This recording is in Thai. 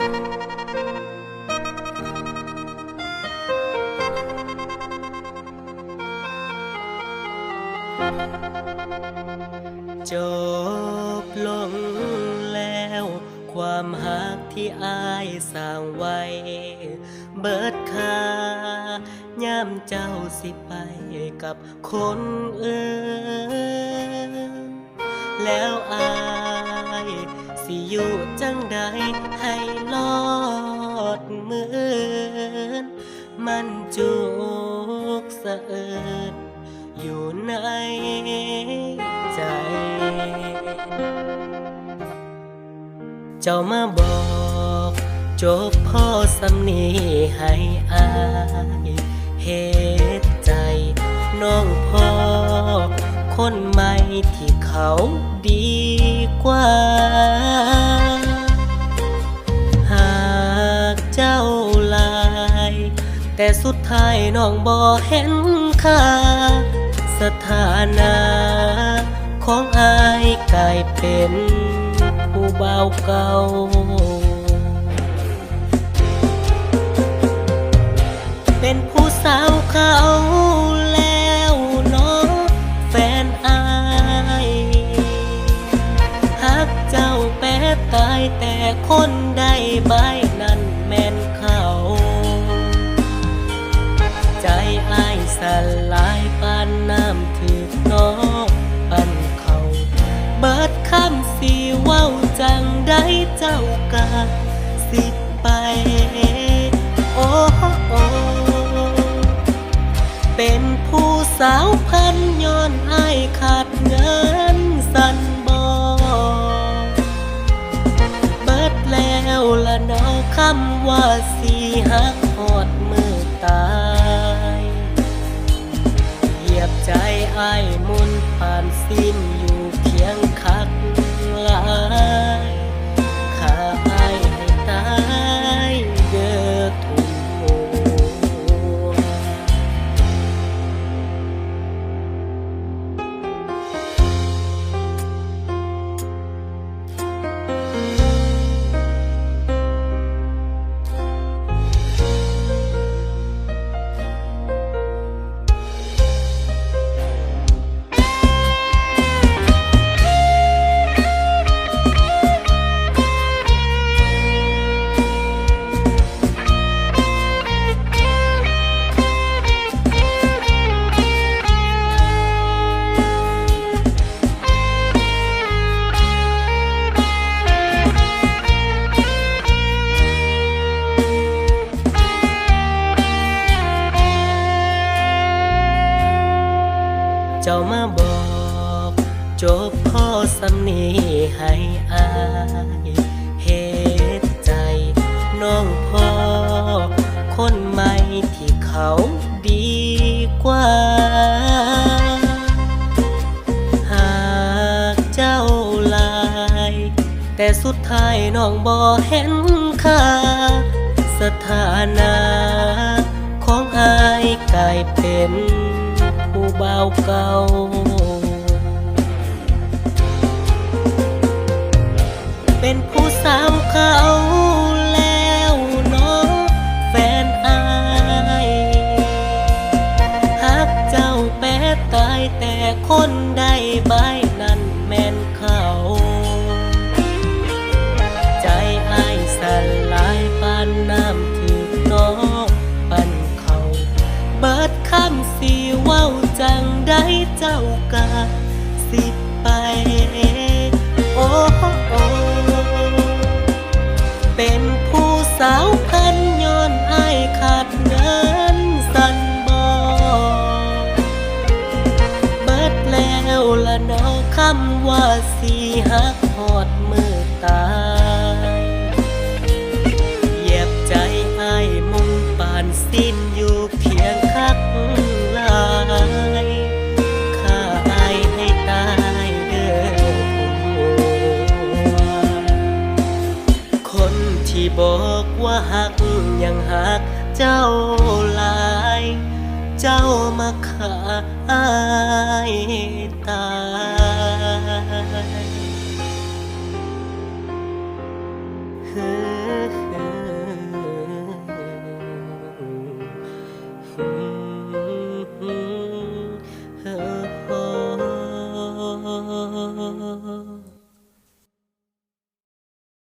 จบลงแล้ว ความหักที่อายสร้างไว้ เบิดค่าย่ามเจ้าสิไปกับคนอื่น แล้วอาย สิอยู่จังใดให้รอดมือนมันจุกสะเอิดอยู่ในใจ เจ้ามาบอกจบพ่อสำนีให้อายเหตุใจน้อง คนใหม่ที่เขาดีกว่า หากเจ้าลาย แต่สุดท้ายน้องบ่เห็นค่า สถานะของอายกลายเป็นผู้เบาวเก่าเป็นผู้สาวเขาแล้ว แต่คนได้ใบนั้นแม่นเขา ใจอายสลายปานน้ำถือน้องปันเขา เบิดคำสีเว้าจังได้เจ้ากาสิไป โอ้โอเป็นผู้สาวพันย้อนอายขาดเงิน คำว่าสีหักหอดมือตายเหยียบใจไอ้มุนผ่านสิ้น มาบอก จบพ่อสำนีให้อายเหตุใจ น้องพ่อ คนใหม่ที่เขาดีกว่า หากเจ้าลาย แต่สุดท้ายน้องบ่เห็นค่า สถานะของอายกลายเป็น บาวเก่าเป็นผู้สาวเขาแล้วเนาะแฟนอายหักเจ้าแป๊ดตายแต่คนได้ใบนั้น กาสิไป โอ้โอเป็นผู้สาวพันย้อนอายขาดเงินสันบอเบิดแล้วละนอคำว่าสีหักหอดมือตา ที่บอกว่าหักยังหักเจ้าหลาย เจ้ามาขาอายตาย